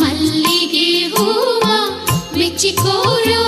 ಮಲ್ಲಿಗೆ ಹೂವ ಮೆಚ್ಚಿಕೋರ